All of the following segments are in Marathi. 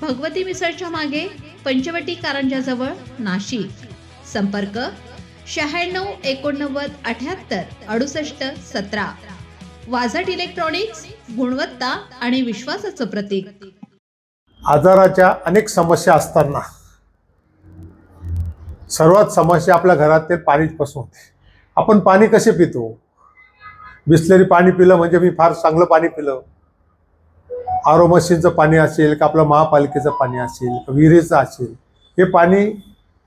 भगवती मिसळच्या मागे पंचवटी कारंजाजवळ नाशिक. संपर्क शहाण्णव एकोणनव्वद अठ्याहत्तर अडुसष्ट सतरा. वाझट इलेक्ट्रॉनिक्स गुणवत्ता आणि विश्वासाचं प्रतीक. आजाराच्या अनेक समस्या असताना सर्वात समस्या आपल्या घरातील पाणीपासून होते. आपण पाणी कसे पितो? बिसलेरी पाणी पिलं म्हणजे मी फार चांगलं पाणी पिलं. आरो मशीनचं पाणी असेल का आपलं महापालिकेचं पाणी असेल का विहिरीचं असेल हे पाणी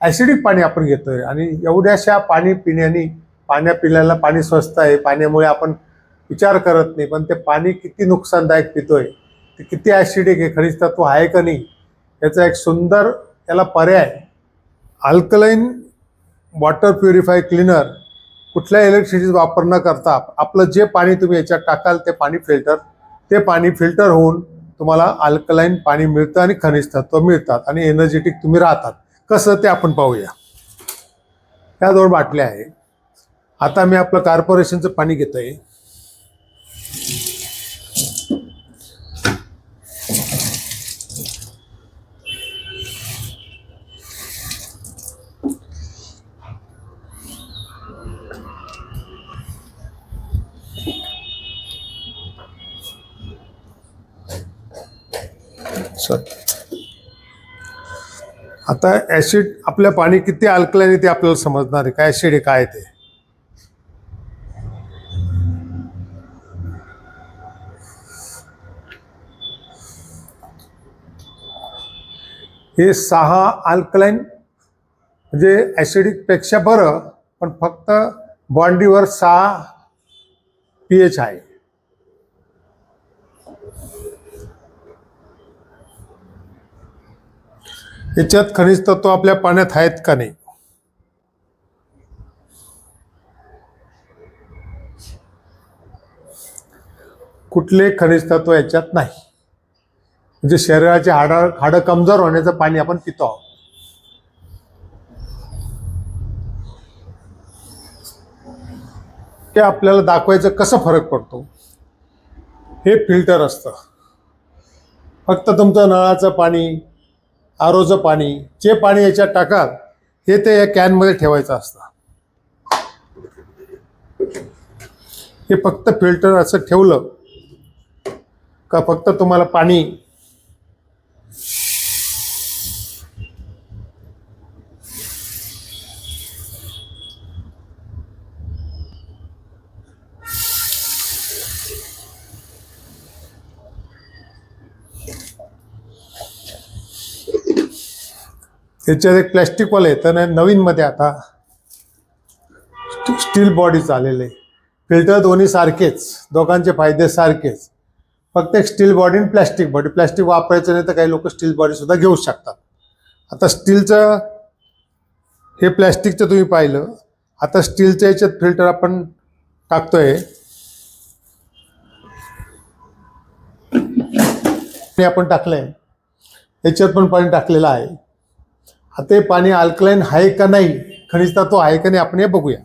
ॲसिडिक पाणी आपण घेतोय. आणि एवढ्याशा पाणी पिण्याने पाण्या पिल्याला पाणी स्वस्त आहे पाण्यामुळे आपण विचार करत नाही पण ते पाणी किती नुकसानदायक पितोय ते किती ॲसिडिक आहे खनिज तत्व आहे का नाही याचा एक सुंदर याला पर्याय. अल्कलाईन वॉटर प्युरिफाय क्लीनर कुठल्या इलेक्ट्रिसिटी वापर न करता आपलं जे पाणी तुम्ही याच्यात टाकाल ते पाणी फिल्टर ते पाणी फिल्टर होऊन तुम्हाला अल्कलाईन पाणी मिळतं आणि खनिज तत्व मिळतात आणि एनर्जेटिक तुम्ही राहतात. कसं ते आपण पाहूया. ह्या दोन बाटल्या आहे. आता मी आपलं कॉर्पोरेशनचं पाणी घेतोय. सर आता ॲसिड आपल्या पाणी किती अल्कलाईन आहे ते आपल्याला समजणार आहे. काय ॲसिड आहे काय ते? हे सहा अल्कलाईन म्हणजे ॲसिडिकपेक्षा बरं पण फक्त बॉन्डीवर सहा पी एच आहे. याच्यात खनिज तत्व आपल्या पाण्यात आहेत का नाही? कुठले खनिज तत्व याच्यात नाही. म्हणजे शरीराचे हाडं हाडं कमजोर होण्याचं पाणी आपण पितो आहोत. ते आपल्याला दाखवायचं कसं फरक पडतो? हे फिल्टर असतं. फक्त तुमचं नळाचं पाणी आरोचं पाणी जे पाणी याच्यात टाकाल हे ते या कॅनमध्ये ठेवायचं असतं. हे फक्त फिल्टर असं ठेवलं का फक्त तुम्हाला पाणी त्याच्यात एक प्लॅस्टिकवाले आहे तर नवीनमध्ये आता स्टील बॉडीच आलेले फिल्टर दोन्ही सारखेच दोघांचे फायदे सारखेच. फक्त एक स्टील बॉडी आणि प्लॅस्टिक बॉडी. प्लॅस्टिक वापरायचं नाही तर काही लोक स्टील बॉडी सुद्धा घेऊ शकतात. आता स्टीलचं हे प्लॅस्टिकचं तुम्ही पाहिलं. आता स्टीलच्या याच्यात फिल्टर आपण टाकतोय. आपण टाकलंय. याच्यात पण पाणी टाकलेलं आहे. आता पाणी अल्कलाईन आहे का नाही? खनिज तत्व आहे का नाही आपण हे बघूया.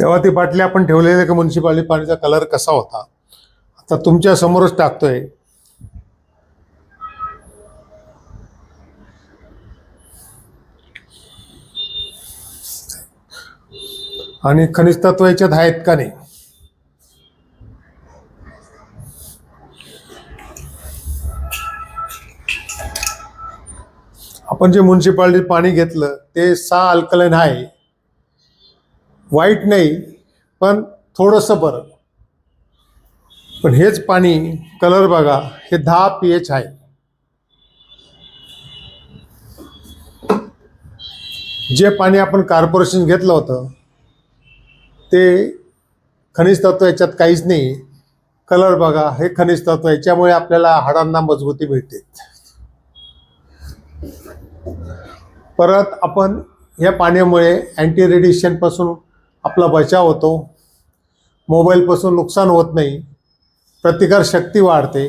तेव्हा ती बाटली आपण ठेवलेली की म्युन्सिपाली पाणीचा कलर कसा होता? आता तुमच्या समोरच टाकतोय. आणि खनिज तत्व याच्यात आहेत का नाही? आपण जे म्युन्सिपालिटी पाणी घेतलं ते सहा अल्कलाईन आहे. वाईट नाही पण थोडंसं बरं. पण हेच पाणी कलर बघा हे दहा पी एच आहे. जे पाणी आपण कार्पोरेशन घेतलं होतं ते खनिज तत्व याच्यात काहीच नाही. कलर बघा हे खनिज तत्व याच्यामुळे आपल्याला हाडांना मजबूती मिळते परत आपण या पाण्यामुळे अँटी रेडिएशनपासून आपला बचाव होतो. मोबाईलपासून नुकसान होत नाही. प्रतिकार शक्ती वाढते.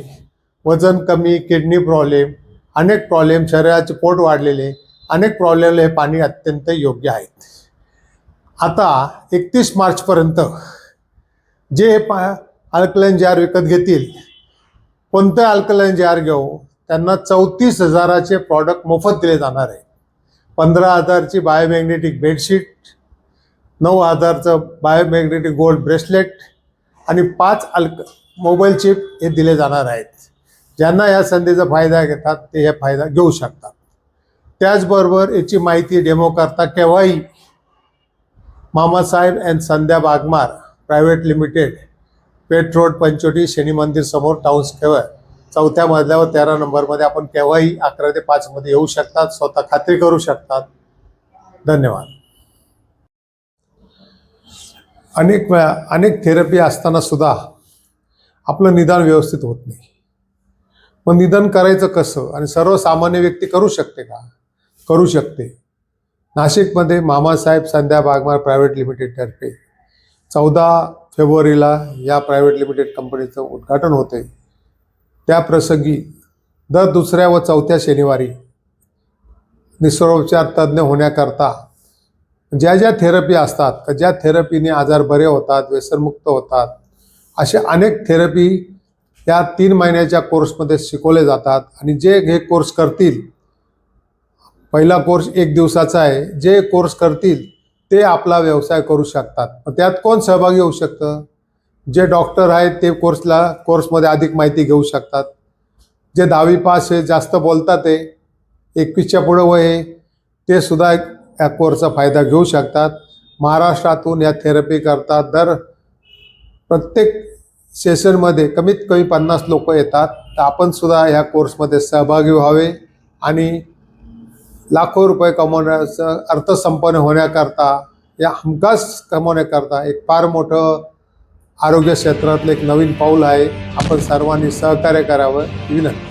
वजन कमी किडनी प्रॉब्लेम अनेक प्रॉब्लेम शरीराचे पोट वाढलेले अनेक प्रॉब्लेमला हे पाणी अत्यंत योग्य आहे. आता एकतीस मार्चपर्यंत जे हे पा अल्कलाईन जार विकत घेतील कोणतं अल्कलाईन जार घेऊ त्यांना चौतीस हजाराचे प्रॉडक्ट मोफत दिले जाणार आहे. पंधरा हजारची बायोमॅग्नेटिक बेडशीट नऊ हजारचं बायोमॅग्नेटिक गोल्ड ब्रेसलेट आणि पाच अल्क मोबाईल चिप हे दिले जाणार आहेत. ज्यांना या संधीचा फायदा घेतात ते हे फायदा घेऊ शकतात. त्याचबरोबर याची माहिती डेमो करता केव्हाही Mamasaheb and Sandhya Bagmar private limited Peth road पंचोटी Shani मंदिर समोर टाउन स्क्वेअर चौथ्या मजल्यावर तेरा नंबरमध्ये आपण केव्हाही अकरा ते पाचमध्ये येऊ शकतात स्वतः खात्री करू शकतात. धन्यवाद. अनेक वेळा अनेक थेरपी असताना सुद्धा आपलं निदान व्यवस्थित होत नाही. मग निदान करायचं कसं? आणि सर्वसामान्य व्यक्ती करू शकते का? करू शकते. नाशिकमध्ये मामासाहेब संध्या बागमार प्रायव्हेट लिमिटेडतर्फे चौदा फेब्रुवारीला या प्रायव्हेट लिमिटेड कंपनीचं उद्घाटन होते. त्या प्रसंगी दर दुसऱ्या व चौथ्या शनिवारी निसर्गोपचार तज्ज्ञ होण्याकरता ज्या ज्या थेरपी असतात तर ज्या थेरपीने आजार बरे होतात व्यसनमुक्त होतात असे अनेक थेरपी या तीन महिन्याच्या कोर्समध्ये शिकवले जातात. आणि जे हे कोर्स करतील पहिला कोर्स एक दिवसाचा आहे जे कोर्स करतील ते आपला व्यवसाय करू शकतात. मग त्यात कोण सहभागी होऊ शकतं? जे डॉक्टर आहेत ते कोर्सला कोर्समध्ये अधिक माहिती घेऊ शकतात. जे दहावी पास आहे जास्त बोलतात ते एकवीसच्या पुढं वय आहे ते सुद्धा या कोर्सचा फायदा घेऊ शकतात. महाराष्ट्रातून या थेरपी करतात. दर प्रत्येक सेशनमध्ये कमीत कमी पन्नास लोक येतात. तर आपणसुद्धा ह्या कोर्समध्ये सहभागी व्हावे आणि लाखो रुपये कमवण्याचं अर्थसंपन्न होण्याकरता या हमखास कमवण्याकरता एक फार मोठं आरोग्य क्षेत्रातलं एक नवीन पाऊल आहे. आपण सर्वांनी सहकार्य करावं. विनंती.